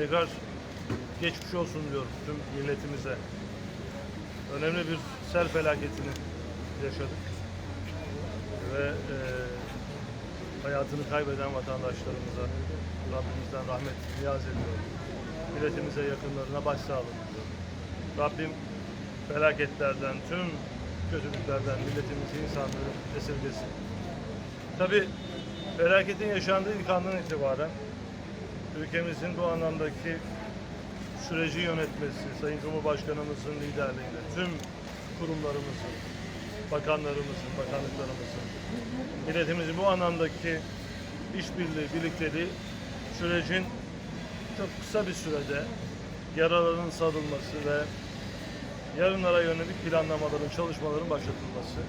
Tekrar geçmiş olsun diyorum tüm milletimize. Önemli bir sel felaketini yaşadık. Ve e, hayatını kaybeden vatandaşlarımıza Rabbimizden rahmet niyaz ediyorum. Milletimize, yakınlarına başsağlığı diliyorum. Rabbim felaketlerden, tüm kötülüklerden milletimizi, insanları esirgesin. Tabi felaketin yaşandığı ilk andan itibaren ülkemizin bu anlamdaki süreci yönetmesi, Sayın Cumhurbaşkanımızın liderliğinde tüm kurumlarımızın, bakanlarımızın, bakanlıklarımızın, milletimizin bu anlamdaki işbirliği, birlikteliği sürecin çok kısa bir sürede yaraların sarılması ve yarınlara yönelik planlamaların, çalışmaların başlatılması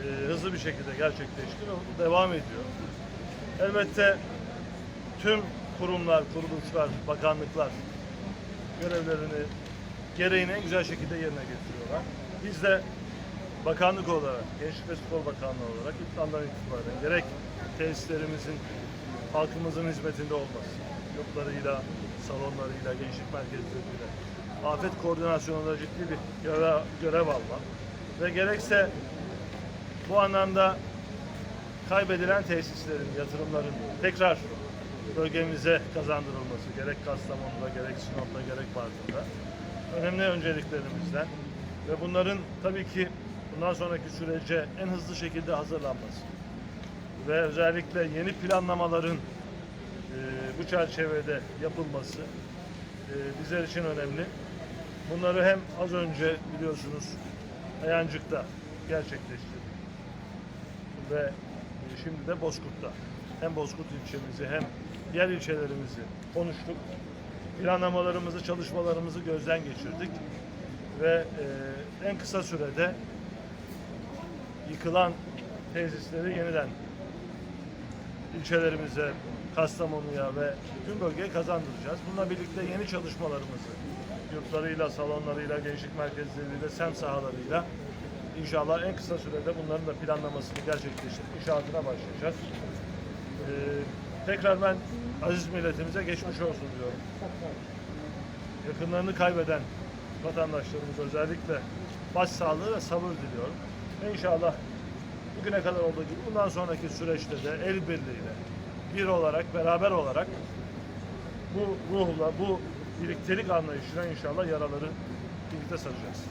e, hızlı bir şekilde gerçekleşti ve devam ediyor. Elbette tüm kurumlar, kuruluşlar, bakanlıklar görevlerini gereğini en güzel şekilde yerine getiriyorlar. Biz de bakanlık olarak, Gençlik ve Spor Bakanlığı olarak ilk andan itibaren gerek tesislerimizin halkımızın hizmetinde olması, yurtlarıyla, salonlarıyla, gençlik merkezleriyle, afet koordinasyonunda ciddi bir görev, görev alma ve gerekse bu anlamda kaybedilen tesislerin, yatırımların tekrar bölgemize kazandırılması gerek Kastamonu'da, gerek Sinop'ta, gerek Bartın'da önemli önceliklerimizden ve bunların tabii ki bundan sonraki sürece en hızlı şekilde hazırlanması ve özellikle yeni planlamaların e, bu çerçevede yapılması e, bizler için önemli. Bunları hem az önce biliyorsunuz Ayancık'ta gerçekleştirdik ve e, şimdi de Bozkurt'ta hem Bozkurt ilçemizi hem diğer ilçelerimizi konuştuk. Planlamalarımızı, çalışmalarımızı gözden geçirdik ve e, en kısa sürede yıkılan tesisleri yeniden ilçelerimize, Kastamonu'ya ve tüm bölgeye kazandıracağız. Bununla birlikte yeni çalışmalarımızı yurtlarıyla, salonlarıyla, gençlik merkezleriyle, sem sahalarıyla inşallah en kısa sürede bunların da planlamasını gerçekleştirip inşaatına başlayacağız. Ee, tekrar ben aziz milletimize geçmiş olsun diyorum. Yakınlarını kaybeden vatandaşlarımız özellikle başsağlığı ve sabır diliyorum. Ve inşallah bugüne kadar olduğu gibi bundan sonraki süreçte de el birliğiyle bir olarak, beraber olarak bu ruhla, bu birliktelik anlayışıyla inşallah yaraları birlikte saracağız.